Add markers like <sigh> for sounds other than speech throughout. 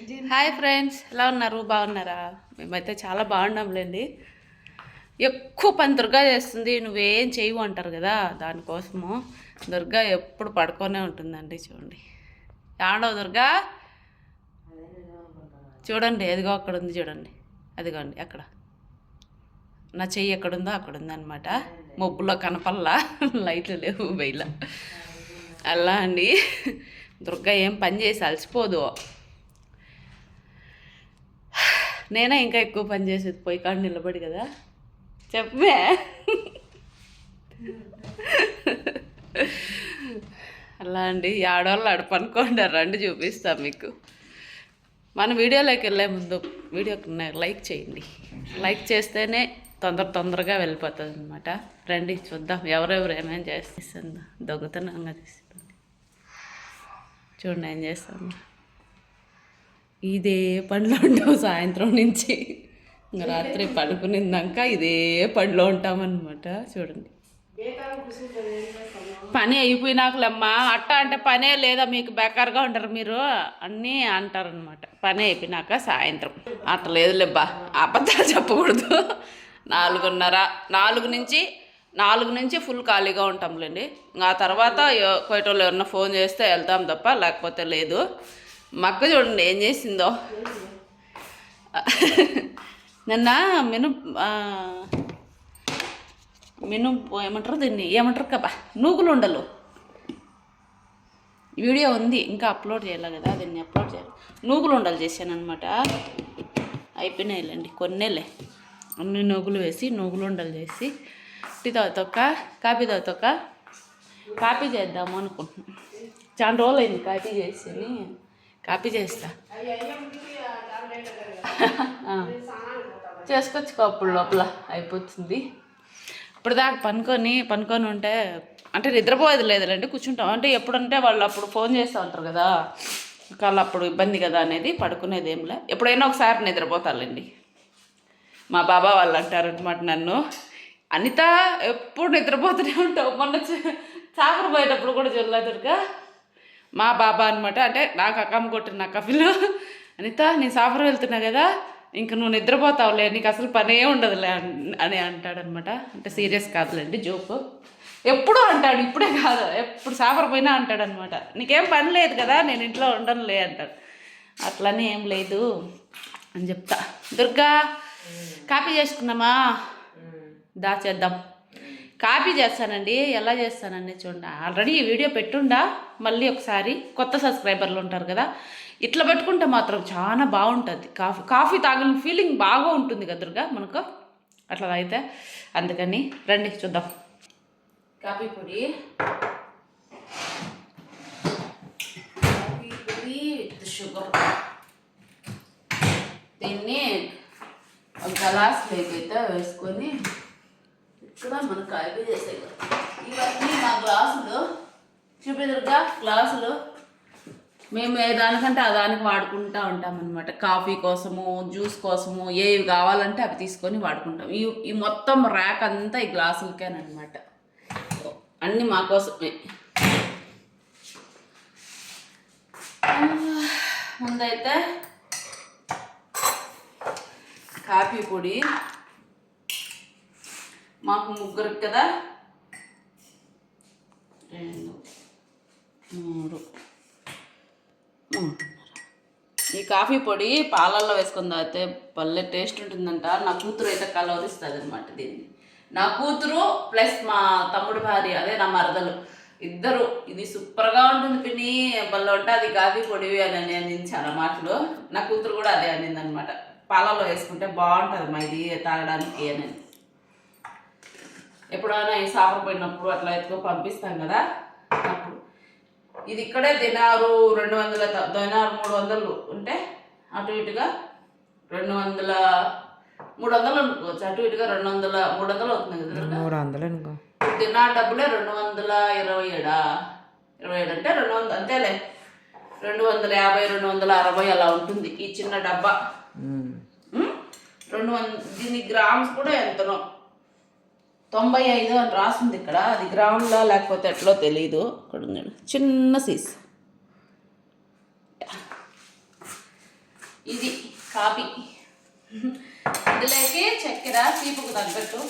Hi friends ఎలా ఉన్నారు? బాగున్నారా? మేమైతే చాలా బాగున్నాంలేండి. ఎక్కువ పని దుర్గా చేస్తుంది నువ్వేం చేయవు అంటారు కదా దానికోసము దుర్గా ఎప్పుడు పడుకొనే ఉంటుందండి చూడండి. ఏమండవు దుర్గా? చూడండి ఎదిగో అక్కడ ఉంది చూడండి. అదిగోండి అక్కడ. నా చెయ్యి ఎక్కడుందో అక్కడ ఉందనమాట మబ్బులో కనపల్లా లైట్లు లేవు బయట. అలా అండి. దుర్గా ఏం పని చేసి అలసిపోదు. నేనే ఇంకా ఎక్కువ పని చేసేది పోయి కాడ నిలబడి కదా. చెప్పే అలా అండి. ఆడవాళ్ళు అడపనుకోండి రండి చూపిస్తాం మీకు. మన వీడియోలోకి వెళ్ళే ముందు వీడియోకి లైక్ చేయండి. లైక్ చేస్తేనే తొందర తొందరగా వెళ్ళిపోతుంది అనమాట రండి చూద్దాం ఎవరెవరు ఏమేమి చేస్తుందో దొంగతనంగా తీస్తుంది చూడండి ఏం చేస్తాను ఇదే పనిలో ఉంటాం సాయంత్రం నుంచి. రాత్రి పడుకునిందాక ఇదే పనిలో ఉంటామన్నమాట. చూడండి. పని అయిపోయినాకలమ్మా. అట్ట అంటే పనే లేదా మీకు బేకార్గా ఉంటారు మీరు అన్నీ అంటారనమాట పని అయిపోయినాక సాయంత్రం. అట్ట లేదులేబ్బా. అబద్ధాలు చెప్పకూడదు. నాలుగున్నర నాలుగు నుంచి నాలుగు నుంచి ఫుల్ ఖాళీగా ఉంటాంలేండి. ఆ తర్వాత ఎవ- ఎవరన్నా ఫోన్ చేస్తే వెళ్తాం తప్ప లేకపోతే లేదు. మక్క చూడండి ఏం చేసిందో. నిన్న మిను మెను మిను ఏమంటారు దీన్ని? ఏమంటారు కబా నూగులు ఉండలు. వీడియో ఉంది ఇంకా అప్లోడ్ చేయాలి కదా దీన్ని అప్లోడ్ చేయాలి? నూగులు ఉండలు చేశాను అనమాట అయిపోయినాయిలేండి కొన్నేలే. అన్ని నూగులు వేసి నూగులు ఉండలు చేసి టీ తాగుతాక కాఫీ తాగుతాక కాఫీ చేద్దాము అనుకుంటున్నాను చాలా రోజులు అయింది కాఫీ చేసి కాఫీ చేస్తా. ఆ. <laughs> చేసుకొచ్చుకో అప్పుడు లోపల. అయిపోతుంది. ఇప్పుడు దాకా పనుకొని పనుకొని ఉంటే అంటే నిద్రపోయేది లేదులేండి కూర్చుంటాం. అంటే ఎప్పుడంటే వాళ్ళు అప్పుడు ఫోన్ చేస్తూ ఉంటారు కదా. వాళ్ళు అప్పుడు ఇబ్బంది కదా అనేది పడుకునేది ఏంలే ఎప్పుడైనా ఒకసారి నిద్రపోతాలండి మా బాబా వాళ్ళు అంటారనమాట నన్ను. అనిత ఎప్పుడు నిద్రపోతూనే ఉంటావు? మొన్న చాపలు పోయేటప్పుడు కూడా చూడలేదుగా మా బాబా అనమాట అంటే నాకు అక్కమ్మ కొట్టిన నా కఫిలు. అనిత నేను సాఫర్ వెళ్తున్నా కదా ఇంక నువ్వు నిద్రపోతావులే నీకు అసలు పనే ఉండదులే అన్- అంటాడనమాట అంటే సీరియస్ కాదులేండి జోక్. ఎప్పుడు అంటాడు ఇప్పుడే కాదు ఎప్పుడు సాఫర్ పోయినా అంటాడనమాట నీకేం పని లేదు కదా నేను ఇంట్లో ఉండనులే అంటాడు. అట్లనే ఏం లేదు అని చెప్తా. దుర్గా కాపీ చేసుకున్నామా దా చేద్దాం కాపీ చేస్తానండి. ఎలా చేస్తానండి చూడండి. ఆల్రెడీ ఈ వీడియో పెట్టుండా మళ్ళీ ఒకసారి కొత్త సబ్స్క్రైబర్లు ఉంటారు కదా ఇట్లా పెట్టుకుంటే మాత్రం చాలా బాగుంటుంది. కాఫీ కాఫీ తాగిన ఫీలింగ్ బాగా ఉంటుంది కదురుగా మనకు? అట్లా అయితే అందుకని రండి చూద్దాం. కాఫీ పొడి. కాఫీ పొడి విత్ షుగర్. దీన్ని ఒక గ్లాస్ అయితే వేసుకొని ఇక్కడ మనం కాఫీ చేసే ఇవన్నీ మా గ్లాసులు. చూపిదురుగా గ్లాసులు. మేము ఏ దానికంటే ఆ దానికి వాడుకుంటూ ఉంటాం అనమాట కాఫీ కోసము జ్యూస్ కోసము ఏవి కావాలంటే అవి తీసుకొని వాడుకుంటాం. ఈ ఈ మొత్తం ర్యాక్ అంతా ఈ గ్లాసులకేనమాట అన్నీ మా కోసమే. ముందైతే కాఫీ పొడి మాకు ముగ్గురికి కదా? రెండు మూడు. మూడున్నర. ఈ కాఫీ పొడి పాలల్లో వేసుకుని తాగితే భలే టేస్ట్ ఉంటుందంట. నా కూతురు అయితే కలవరిస్తుంది అనమాట దీన్ని. నా కూతురు ప్లస్ మా తమ్ముడు భార్య అదే నా మరదలు. ఇద్దరు. ఇది సూపర్గా ఉంటుంది పిన్ని. భలే అది కాఫీ పొడి అని అని అనింది మాటలు. నా కూతురు కూడా అదే అనింది అనమాట పాలల్లో వేసుకుంటే బాగుంటుంది మా ఇది తాగడానికి అని. ఎప్పుడైనా ఈ సాఫర్ పోయినప్పుడు అట్లా ఎత్తుకో పంపిస్తాం కదా. అప్పుడు. ఇది ఇక్కడే దినారు రెండు వందల దినారు మూడు వందలు ఉంటే అటు ఇటుగా రెండు వందల మూడు వందలు అనుకోవచ్చు అటు ఇటుగా రెండు వందల మూడు వందలు అవుతుంది కదా మూడు వందలు అనుకో. దినార్ డబ్బులే రెండు వందల ఇరవై ఏడా? ఇరవై ఏడు అంటే రెండు వందలు అంతేలే. రెండు వందల యాభై రెండు వందల అరవై అలా ఉంటుంది ఈ చిన్న డబ్బా? రెండు వంద దీని గ్రామ్స్ కూడా ఎంతనో. తొంభై ఐదు అని రాసింది ఇక్కడ. అది గ్రాములా లేకపోతే ఎట్లో తెలీదు. ఇక్కడ ఉంది. చిన్న సీస్. ఇది కాపీ. ఇందులోకి చక్కెర తీపుకు తగ్గట్టు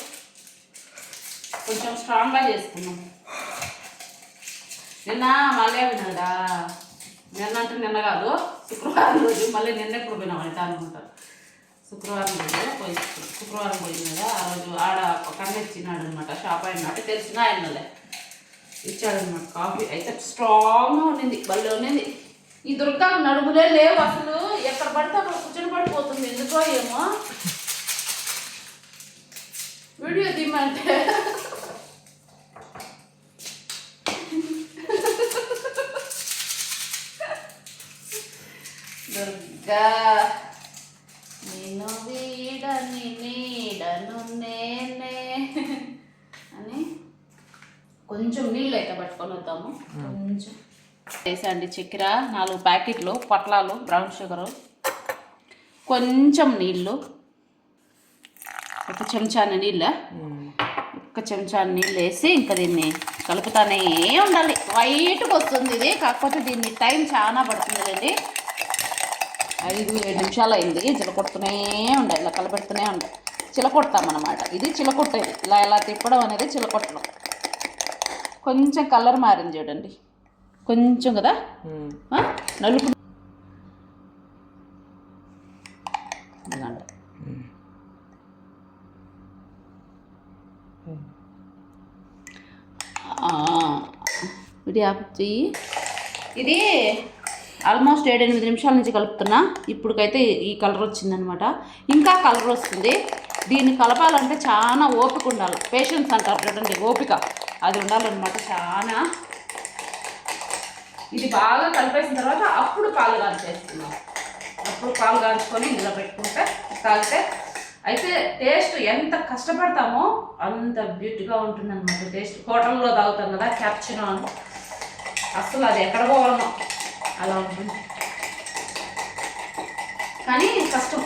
కొంచెం స్ట్రాంగ్గా చేసుకున్నాం నిన్న మళ్ళీ విన్నాడా నిన్న అంటే నిన్న కాదు శుక్రవారం రోజు. మళ్ళీ నిన్న ఎప్పుడు పోయినా అంటే అనుకుంటారు శుక్రవారం రోజు పోయి శుక్రవారం పోయింది కదా ఆ రోజు ఆడ ఒక కన్ను ఇచ్చినాడు అనమాట షాప్ అయిన అంటే తెలిసిన ఆయనలే ఇచ్చాడనమాట కాఫీ. అయితే స్ట్రాంగ్గా ఉండింది భలే ఉన్నింది. ఈ దుర్గా నడుములే లేవు అసలు. ఎక్కడ పడితే అక్కడ కూర్చొని పడిపోతుంది. ఎందుకో ఏమో. వీడియో తీయమంటే. దుర్గా. నేను వీడని నీడను నేనే. అని కొంచెం నీళ్ళు అయితే పట్టుకొని వద్దాము. కొంచెం. వేసండి చక్కెర నాలుగు ప్యాకెట్లు పొట్లాలు బ్రౌన్ షుగరు. కొంచెం నీళ్ళు. ఒక చెంచాన నీళ్ళ. ఒక చెంచా నీళ్ళు వేసి ఇంకా దీన్ని కలుపుతానే ఉండాలి. వైట్గా వస్తుంది ఇది. కాకపోతే దీన్ని టైం చాలా పడుతుందిలేండి. ఐదు ఏడు నిమిషాలు అయింది. చిలకొడుతూనే ఉండాలి ఇలా కలపెడుతూనే ఉండాలి చిలకొడతాం అన్నమాట ఇది చిలకొట్టేది. ఇలా ఇలా తిప్పడం అనేది చిలకొట్టడం. కొంచెం కలర్ మారింది చూడండి. కొంచెం కదా? నలుపు. ఇది ఇది ఆల్మోస్ట్ ఏడెనిమిది నిమిషాల నుంచి కలుపుతున్నా. ఇప్పటికైతే ఈ కలర్ వచ్చిందనమాట. ఇంకా కలర్ వస్తుంది. దీన్ని కలపాలంటే చాలా ఓపిక ఉండాలి. పేషెన్స్ అంటారు చూడండి ఓపిక. అది ఉండాలన్నమాట చాలా ఇది బాగా కలిపేసిన తర్వాత అప్పుడు పాలు కాల్చేస్తున్నాం అప్పుడు పాలు కాల్చుకొని ఇందులో పెట్టుకుంటే తాగితే అయితే టేస్ట్ ఎంత కష్టపడతామో అంత బ్యూటీగా ఉంటుంది అనమాట టేస్ట్. హోటల్లో తాగుతాం కదా క్యాప్చినో అని అసలు అది ఎక్కడ పోవాలనో. అలా ఉంటుంది. కానీ కష్టం.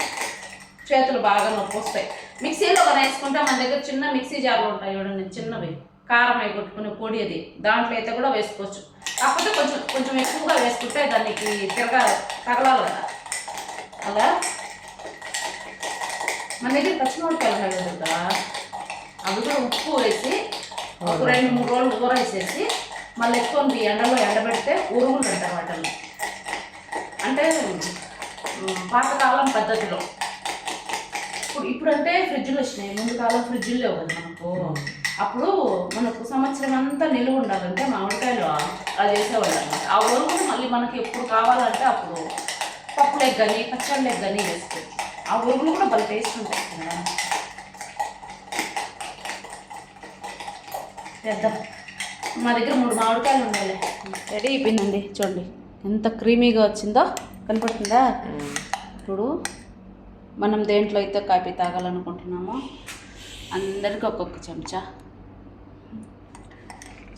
చేతులు బాగా నొప్పి వస్తాయి. మిక్సీలో వేసుకుంటే మన దగ్గర చిన్న మిక్సీ జార్లు ఉంటాయి చూడండి చిన్నవి. కారం అయి కొట్టుకునే పొడి అది. దాంట్లో అయితే కూడా వేసుకోవచ్చు. కాకపోతే కొంచెం కొంచెం ఎక్కువగా వేసుకుంటే దానికి తిరగా తగలాలి కదా. అలా? మన దగ్గర పచ్చిమిరపకాయలు ఉన్నాయి కదా. అవి కూడా ఉప్పు వేసి ఒక రెండు మూడు రోజులు ఊరేసేసి మళ్ళీ ఎక్కువ ఎండలో ఎండబెడితే ఉరుగులు అంటారు వాటిని. అంటే పాతకాలం పద్ధతిలో. ఇప్పుడు ఇప్పుడంటే ఫ్రిడ్జ్లు వచ్చినాయి. ముందు కాలం ఫ్రిడ్జ్లు లేవు కదా మనకు. అప్పుడు మనకు సంవత్సరం అంతా నిలువ ఉండాలంటే మామిడికాయలు అది వేసేవాళ్ళు. అనమాట ఆ ఉరుగులు మళ్ళీ మనకి ఎప్పుడు కావాలంటే అప్పుడు పప్పులకు కానీ పచ్చళ్ళకి కానీ వేసుకోవచ్చు. ఆ ఉరుగులు కూడా భలే టేస్ట్ ఉంటాయి కదా. చేద్దాం. మా దగ్గర మూడు మామిడికాయలు ఉన్నాయి రెడీ అయిపోయిందండి. చూడండి. ఎంత క్రీమీగా వచ్చిందో కనపడుతుందా? ఇప్పుడు మనం దేంట్లో అయితే కాఫీ తాగాలనుకుంటున్నామో అందరికీ ఒక్కొక్క చెంచా.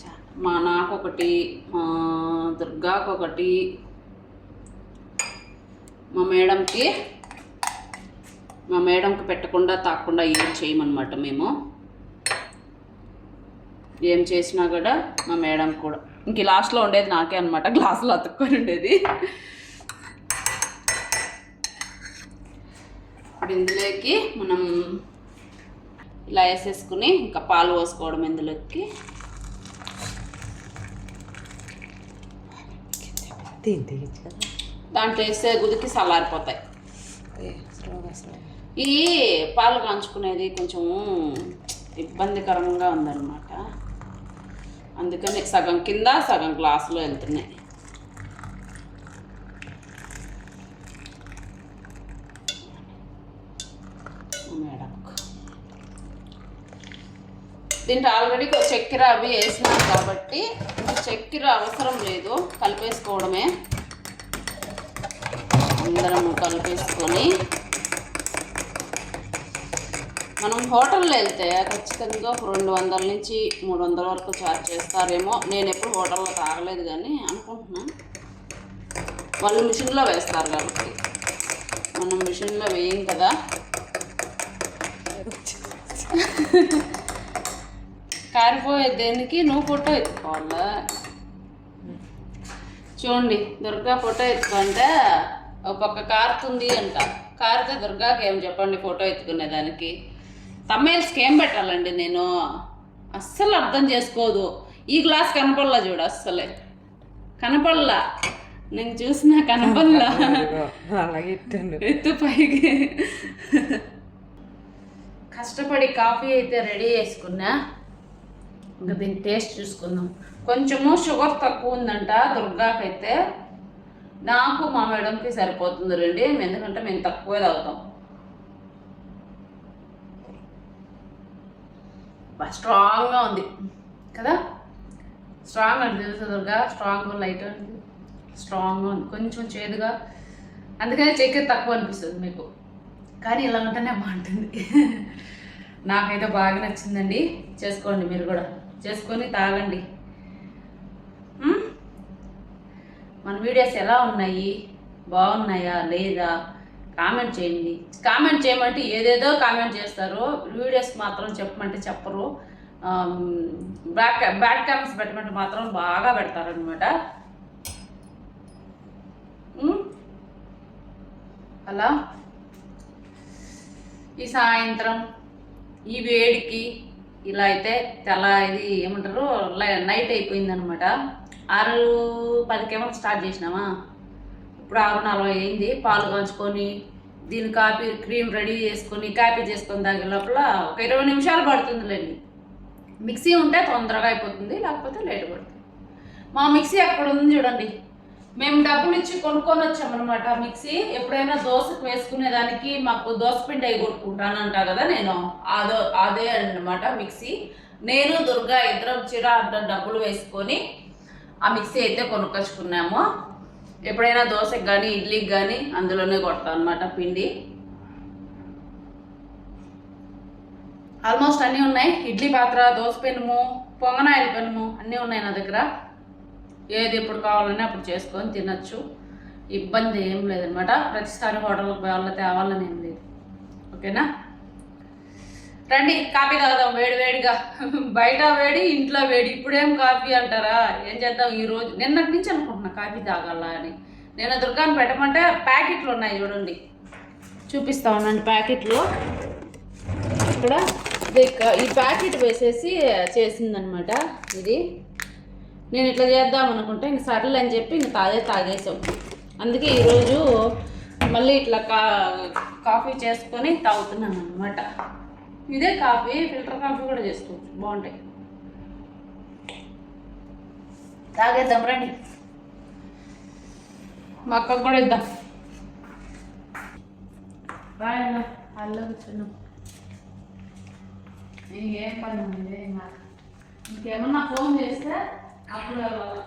చా- మా నాకొకటి మా దుర్గాకు ఒకటి మా మేడంకి మా మేడంకి పెట్టకుండా తాకుండా ఏం చేయమన్నమాట మేము. ఏం చేసినా కూడా మా మేడం కూడా. ఇంక లాస్ట్లో ఉండేది నాకే అనమాట గ్లాసులో అతుక్కొని ఉండేది. ఇందులోకి మనం ఇలా వేసేసుకుని ఇంకా పాలు పోసుకోవడం ఇందులోకి. దాంట్లో వేస్తే గుదికి చల్లారిపోతాయి. ఈ పాలు కాంచుకునేది కొంచెం ఇబ్బందికరంగా ఉందన్నమాట. అందుకని సగం కింద సగం గ్లాసులో వెళ్తున్నాయి. మేడం దీంట్లో ఆల్రెడీ చక్కెర అవి వేసినాం కాబట్టి చక్కెర అవసరం లేదు. కలిపేసుకోవడమే. అందరం కలిపేసుకొని మనం హోటల్లో వెళ్తే ఖచ్చితంగా ఒక రెండు వందల నుంచి మూడు వందల వరకు ఛార్జ్ చేస్తారేమో. నేను ఎప్పుడు హోటల్లో తాగలేదు కానీ అనుకుంటున్నాను. వాళ్ళు మిషన్లో వేస్తారు కాబట్టి. మనం మిషన్లో వేయం కదా. కారిపోయే దేనికి? నువ్వు ఫోటో ఎత్తుకోవాలా? చూడండి దుర్గా ఫోటో ఎత్తుకుంటే ఒక పక్క కారుతుంది అంట. కారితే దుర్గాకి ఏం చెప్పండి ఫోటో ఎత్తుకునే దానికి తమ్మేల్స్కి ఏం పెట్టాలండి నేను. అస్సలు అర్థం చేసుకోదు. ఈ గ్లాస్ కనపడలా చూడు అస్సలే. కనపడలా. నేను చూసిన కనపడలా. అలాగే ఎత్తు పైకి. కష్టపడి కాఫీ అయితే రెడీ చేసుకున్నా. ఇంకా దీని టేస్ట్ చూసుకుందాం. కొంచెము షుగర్ తక్కువ ఉందంట దుర్గాకైతే. నాకు మా మేడంకి సరిపోతుంది రండి. ఎందుకంటే మేము తక్కువే తాగుతాం. స్ట్రాంగ్గా ఉంది. కదా? స్ట్రాంగ్ అంటే తెలుసు దుర్గా? స్ట్రాంగ్ లైట్ ఉంది స్ట్రాంగ్గా ఉంది. కొంచెం చేదుగా. అందుకని చక్కెర తక్కువ అనిపిస్తుంది మీకు. కానీ ఇలా ఉంటేనే బాగుంటుంది. <laughs> నాకైతే బాగా నచ్చిందండి. చేసుకోండి మీరు కూడా. చేసుకొని తాగండి. మన వీడియోస్ ఎలా ఉన్నాయి? బాగున్నాయా? లేదా? కామెంట్ చేయండి. కామెంట్ చేయమంటే ఏదేదో కామెంట్ చేస్తారు. వీడియోస్ మాత్రం చెప్పమంటే చెప్పరు. బ్యాడ్ బ్యాడ్ కామెంట్స్ పెట్టమంటే మాత్రం బాగా పెడతారనమాట అలా? ఈ సాయంత్రం ఈ వేడికి ఇలా అయితే తెల్ల ఇది ఏమంటారు? లై- నైట్ అయిపోయిందనమాట ఆరు పదికేమో స్టార్ట్ చేసినామా? ఇప్పుడు ఆరు అయింది పాలు కాంచుకొని దీని కాపీ క్రీమ్ రెడీ చేసుకొని కాపీ చేసుకొని తాగే లోపల ఒక ఇరవై నిమిషాలు పడుతుందిలేండి. మిక్సీ ఉంటే తొందరగా అయిపోతుంది లేకపోతే లేట్ పడుతుంది. మా మిక్సీ అక్కడ ఉంది చూడండి. మేము డబ్బులు ఇచ్చి కొనుక్కొని వచ్చామన్నమాట మిక్సీ. ఎప్పుడైనా దోశకు వేసుకునేదానికి మాకు దోశ పిండి అయి కొట్టుకుంటానంటా కదా నేను. అదో అదే అనమాట మిక్సీ. నేను దుర్గా ఇద్దరం చిరా అంత డబ్బులు వేసుకొని ఆ మిక్సీ అయితే కొనుక్కొచ్చుకున్నాము. ఎప్పుడైనా దోశకి కానీ ఇడ్లీకి కానీ అందులోనే కొడతాను అనమాట పిండి. ఆల్మోస్ట్ అన్నీ ఉన్నాయి. ఇడ్లీ పాత్ర దోశ పెనుము పొంగనాయల పెనుము అన్నీ ఉన్నాయి నా దగ్గర. ఏది ఎప్పుడు కావాలన్నా అప్పుడు చేసుకొని తినచ్చు. ఇబ్బంది ఏం లేదనమాట ప్రతిసారి హోటల్కి పోవాల తేవాలని ఏం లేదు. ఓకేనా? రండి కాఫీ తాగుదాం వేడి వేడిగా. బయట వేడి ఇంట్లో వేడి. ఇప్పుడేం కాఫీ అంటారా? ఏం చేద్దాం ఈరోజు? నిన్నటి నుంచి అనుకుంటున్నా కాఫీ తాగాల అని. నేను దుర్గాన్ని పెట్టమంటే ప్యాకెట్లు ఉన్నాయి చూడండి. చూపిస్తా ఉన్నాను ప్యాకెట్లు. ఇక్కడ ఈ ప్యాకెట్ వేసేసి చేసిందనమాట ఇది. నేను ఇట్లా చేద్దాం అనుకుంటే ఇంక సర్లే అని చెప్పి ఇంక తాగే తాగేసాం అందుకే ఈరోజు మళ్ళీ ఇట్లా కా కాఫీ చేసుకొని తాగుతున్నాను అనమాట ఇదే కాఫీ ఫిల్టర్ కాఫీ కూడా చేసుకోవచ్చు. బాగుంటాయి. తాగేద్దాం రండి. మా అక్కకు కూడా ఇద్దాం. బాయ్ అన్న. అల్ల కూర్చున్నాం. ఇంకేం పని ఉంది? ఇంకా ఇంకేమన్నా ఫోన్ చేస్తే అప్పుడు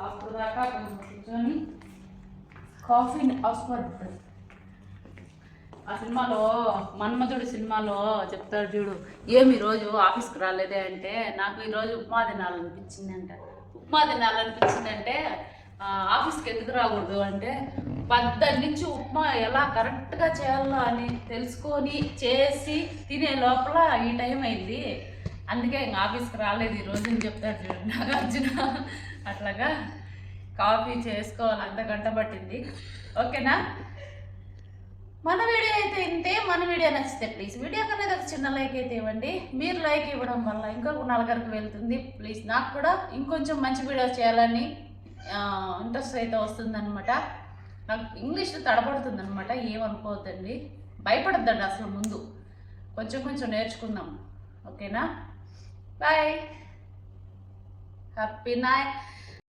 అప్పుడు దాకా కూర్చొని కాఫీని ఆస్వాదిస్తాను ఆ సినిమాలో మన్మధుడు సినిమాలో చెప్తాడు చూడు ఏమి ఈరోజు ఆఫీస్కి రాలేదే అంటే నాకు ఈరోజు ఉప్మా తినాలనిపించింది అంట. ఉప్మా తినాలనిపించిందంటే ఆ, ఆఫీస్కి ఎందుకు రాకూడదు? అంటే పద్దటి నుంచి ఉప్మా ఎలా కరెక్ట్గా చేయాలో అని తెలుసుకొని చేసి తినే లోపల ఈ టైం అయింది. అందుకే ఇంకా ఆఫీస్కి రాలేదు ఈరోజు అని చెప్తాడు చూడు నాగార్జున. అట్లాగా కాఫీ చేసుకోవాలి అంత గంట పట్టింది. ఓకేనా? మన వీడియో అయితే ఇంతే మన వీడియో నచ్చితే ప్లీజ్ వీడియో అనేది ఒక చిన్న లైక్ అయితే ఇవ్వండి. మీరు లైక్ ఇవ్వడం వల్ల ఇంకొక నలుగురికి వెళ్తుంది. ప్లీజ్ నాకు కూడా ఇంకొంచెం మంచి వీడియోస్ చేయాలని ఇంట్రెస్ట్ అయితే వస్తుందన్నమాట. నాకు ఇంగ్లీష్ తడబడుతుంది అనమాట ఏమనుకోవద్దండి. భయపడద్దండి అసలు ముందు. కొంచెం కొంచెం నేర్చుకుందాం. ఓకేనా? Bye happy night